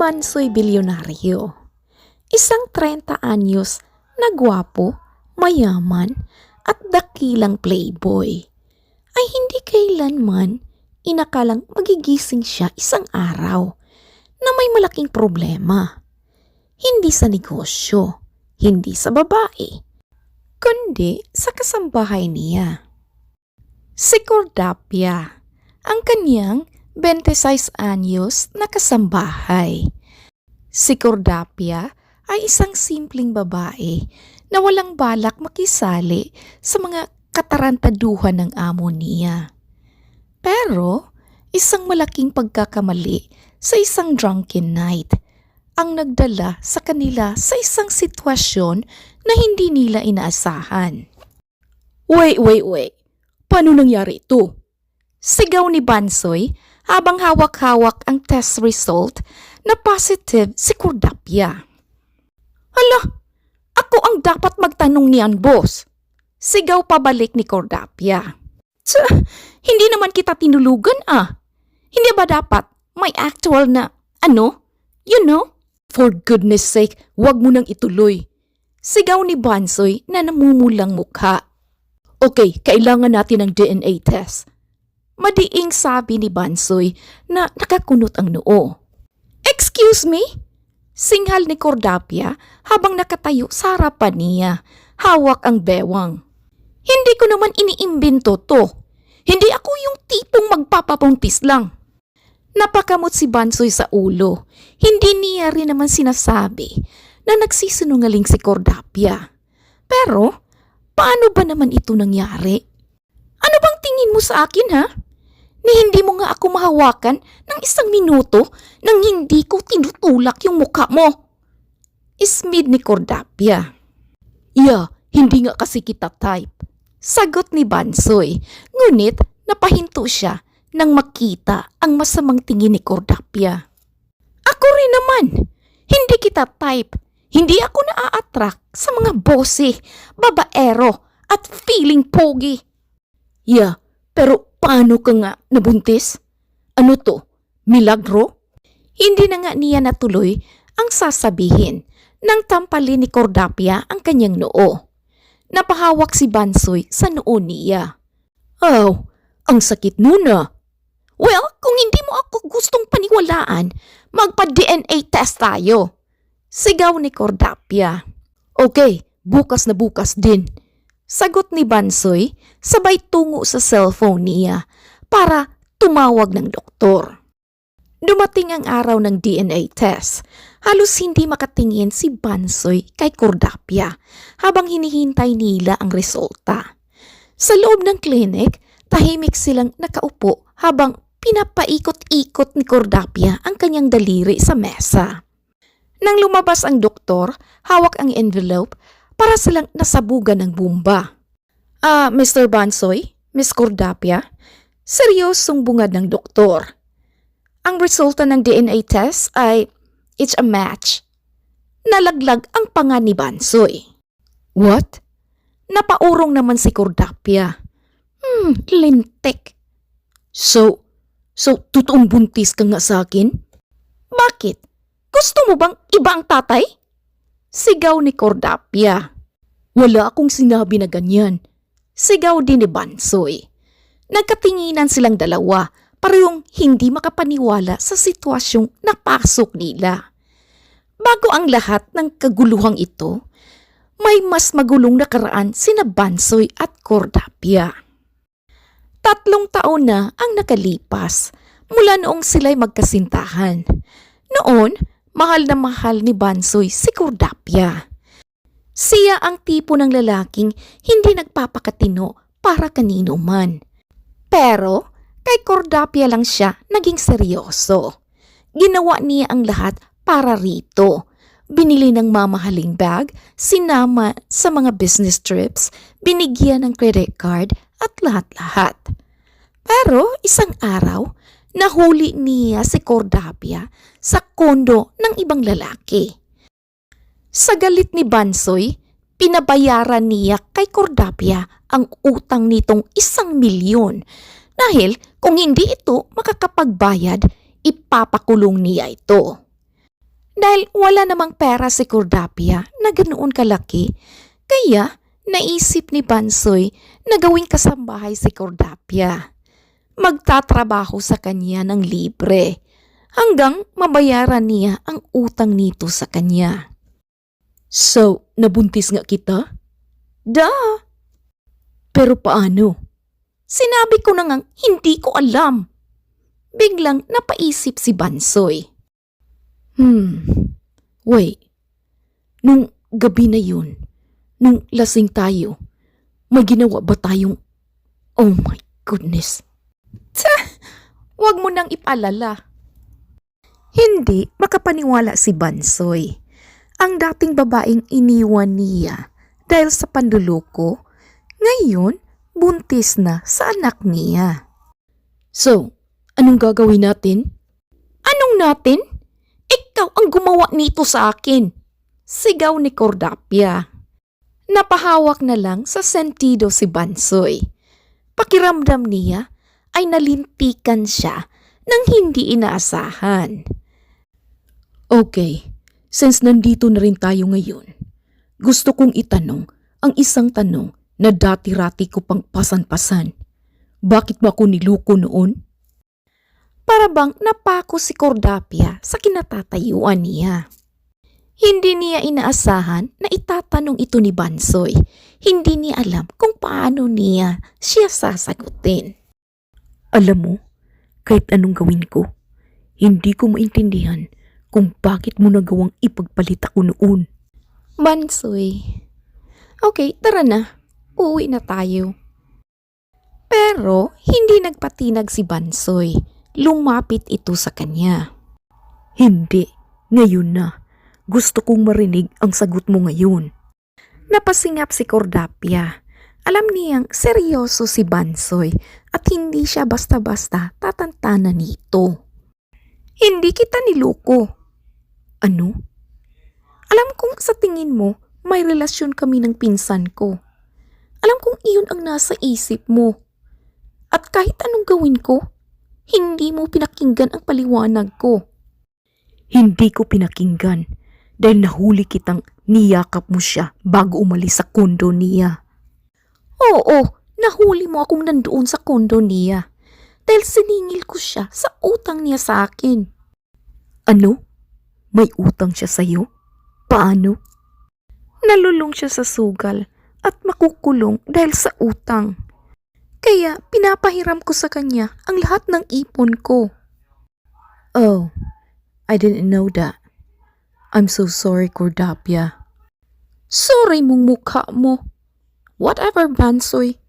Bansoy bilyonaryo. Isang 30 anyos na gwapo, mayaman, at dakilang playboy. Ay hindi kailanman inakalang magigising siya isang araw na may malaking problema. Hindi sa negosyo, hindi sa babae, kundi sa kasambahay niya. Si Cordapia, ang kanyang 26 anyos na kasambahay. Si Cordapia ay isang simpleng babae na walang balak makisali sa mga katarantaduhan ng amo niya. Pero isang malaking pagkakamali sa isang drunken night ang nagdala sa kanila sa isang sitwasyon na hindi nila inaasahan. Wait, wait, wait. Paano nangyari ito? Sigaw ni Bansoy habang hawak-hawak ang test result na positive si Cordapia. Hala, ako ang dapat magtanong niyan, boss. Sigaw pabalik ni Cordapia. Tsa, hindi naman kita tinulugan ah. Hindi ba dapat may actual na, ano, you know? For goodness sake, wag mo nang ituloy. Sigaw ni Bansoy na namumulang mukha. Okay, kailangan natin ng DNA test. Madiing sabi ni Bansoy na nakakunot ang noo. Excuse me? Singhal ni Cordapia habang nakatayo sa harapan niya, hawak ang bewang. Hindi ko naman iniimbento to. Hindi ako yung tipong magpapapuntis lang. Napakamot si Bansoy sa ulo. Hindi niya rin naman sinasabi na nagsisinungaling si Cordapia. Pero, paano ba naman ito nangyari? Ano bang tingin mo sa akin ha? Ni hindi mo nga ako mahawakan ng isang minuto nang hindi ko tinutulak yung mukha mo. Ismid ni Cordapia. Yeah, hindi nga kasi kita type. Sagot ni Bansoy, ngunit napahinto siya nang makita ang masamang tingin ni Cordapia. Ako rin naman, hindi kita type. Hindi ako naa-attract sa mga bossy, babaero at feeling pogi. Yeah, pero paano ka nga nabuntis? Ano to? Milagro? Hindi na nga niya natuloy ang sasabihin nang tampalin ni Cordapia ang kanyang noo. Napahawak si Bansoy sa noo niya. Oh, ang sakit nun ah. Well, kung hindi mo ako gustong paniwalaan, magpa-DNA test tayo. Sigaw ni Cordapia. Okay, bukas na bukas din. Sagot ni Bansoy, sabay tungo sa cellphone niya para tumawag ng doktor. Dumating ang araw ng DNA test. Halos hindi makatingin si Bansoy kay Cordapia habang hinihintay nila ang resulta. Sa loob ng clinic, tahimik silang nakaupo habang pinapaikot-ikot ni Cordapia ang kanyang daliri sa mesa. Nang lumabas ang doktor, hawak ang envelope para silang nasabugan ng bumba. Ah, Mr. Bansoy, Miss Cordapia, seryosong bungad ng doktor. Ang resulta ng DNA test ay it's a match. Nalaglag ang panga ni Bansoy. What? Napaurong naman si Cordapia. Hmm, lintik. So, so totoong buntis ka nga sa akin? Bakit? Gusto mo bang ibang tatay? Sigaw ni Cordapia. Wala akong sinabi na ganyan. Sigaw din ni Bansoy. Nagkatinginan silang dalawa, parehong hindi makapaniwala sa sitwasyong napasok nila. Bago ang lahat ng kaguluhang ito, may mas magulong nakaraan sina Bansoy at Cordapia. Tatlong taon na ang nakalipas mula noong sila'y magkasintahan. Noon, mahal na mahal ni Bansoy si Cordapia. Siya ang tipo ng lalaking hindi nagpapakatino para kanino man. Pero kay Cordapia lang siya naging seryoso. Ginawa niya ang lahat para rito. Binili ng mamahaling bag, sinama sa mga business trips, binigyan ng credit card at lahat-lahat. Pero isang araw, nahuli niya si Cordapia sa kondo ng ibang lalaki. Sa galit ni Bansoy, pinabayaran niya kay Cordapia ang utang nitong isang milyon dahil kung hindi ito makakapagbayad, ipapakulong niya ito. Dahil wala namang pera si Cordapia na ganoon kalaki, kaya naisip ni Bansoy na gawing kasambahay si Cordapia. Magtatrabaho sa kanya ng libre hanggang mabayaran niya ang utang nito sa kanya. So, nabuntis nga kita? Da. Pero paano? Sinabi ko na ngang hindi ko alam. Biglang napaisip si Bansoy. Hmm, wait. Nung gabi na yun, nung lasing tayo, may ginawa ba tayong... Oh my goodness. Tsa, wag mo nang ipalala. Hindi makapaniwala si Bansoy. Ang dating babaeng iniwan niya dahil sa panduloko, ngayon buntis na sa anak niya. So, anong gagawin natin? Anong natin? Ikaw ang gumawa nito sa akin. Sigaw ni Cordapia. Napahawak na lang sa sentido si Bansoy. Pakiramdam niya ay nalintikan siya ng hindi inaasahan. Okay, since nandito na rin tayo ngayon, gusto kong itanong ang isang tanong na dati-rati ko pang pasan-pasan. Bakit ba ako niluko noon? Para bang napako si Cordapia sa kinatatayuan niya. Hindi niya inaasahan na itatanong ito ni Bansoy. Hindi niya alam kung paano niya siya sasagutin. Alam mo, kahit anong gawin ko, hindi ko maintindihan kung bakit mo nagawang ipagpalit ako noon. Bansoy, okay, tara na. Uuwi na tayo. Pero hindi nagpatinag si Bansoy. Lumapit ito sa kanya. Hindi, ngayon na. Gusto kong marinig ang sagot mo ngayon. Napasingap si Cordapia. Alam niyang seryoso si Bansoy at hindi siya basta-basta tatantanan nito. Hindi kita niluko. Ano? Alam kong sa tingin mo, may relasyon kami ng pinsan ko. Alam kong iyon ang nasa isip mo. At kahit anong gawin ko, hindi mo pinakinggan ang paliwanag ko. Hindi ko pinakinggan dahil nahuli kitang niyakap mo siya bago umalis sa kondo niya. Oo, nahuli mo akong nandoon sa kondo niya dahil siningil ko siya sa utang niya sa akin. Ano? May utang siya sa'yo? Paano? Nalulong siya sa sugal at makukulong dahil sa utang. Kaya pinapahiram ko sa kanya ang lahat ng ipon ko. Oh, I didn't know that. I'm so sorry, Cordapia. Sorry mong mukha mo. Whatever, Bansoy.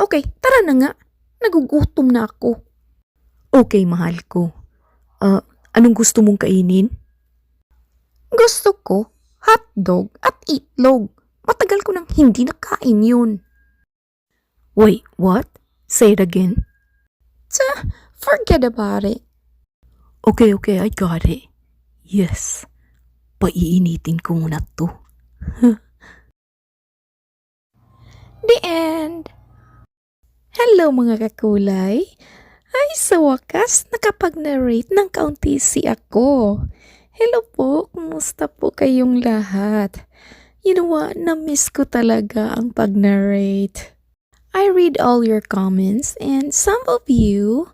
Okay, tara na nga. Nagugutom na ako. Okay, mahal ko. Ah, anong gusto mong kainin? Gusto ko hotdog at itlog. Matagal ko nang hindi nakain yun. Wait, what? Say it again. Tsa, forget about it. Okay, okay, I got it. Yes. Paiinitin ko muna to. The end. Hello mga kakulay. Ay, sa wakas, nakapag-narrate ng kaunti si ako. Hello po, kumusta po kayong lahat? You know what, na-miss ko talaga ang pag-narrate. I read all your comments and some of you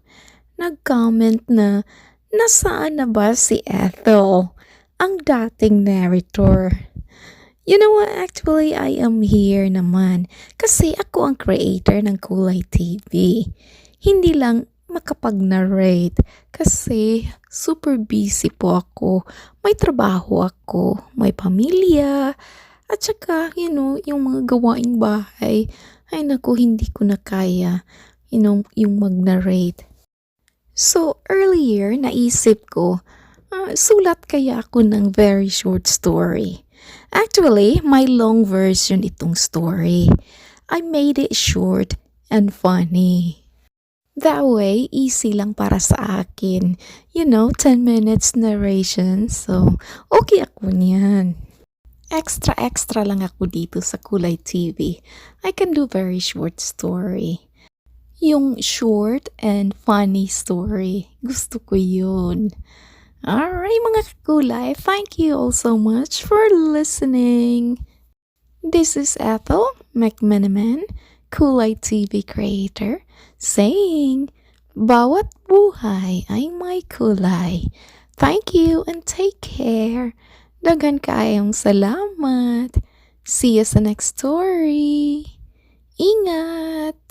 nag-comment na nasaan na ba si Ethel, ang dating narrator. You know what, actually I am here naman kasi ako ang creator ng Kulay TV. Hindi lang makapag-narrate kasi super busy po ako. May trabaho ako, may pamilya, at saka, you know, yung mga gawaing bahay, ay naku, hindi ko na kaya, you know, yung mag-narrate. So, earlier, naisip ko, ah, sulat kaya ako ng very short story. Actually, my long version itong story. I made it short and funny. That way, easy lang para sa akin. You know, 10 minutes narration. So, okay ako niyan. Extra extra lang ako dito sa Kulay TV. I can do very short story. Yung short and funny story, gusto ko yun. Alright mga kakulay, thank you all so much for listening. This is Ethel McMenaman, Kulay TV creator, saying, Bawat buhay ay may kulay. Thank you and take care. Dagan kayong salamat. See you sa next story. Ingat!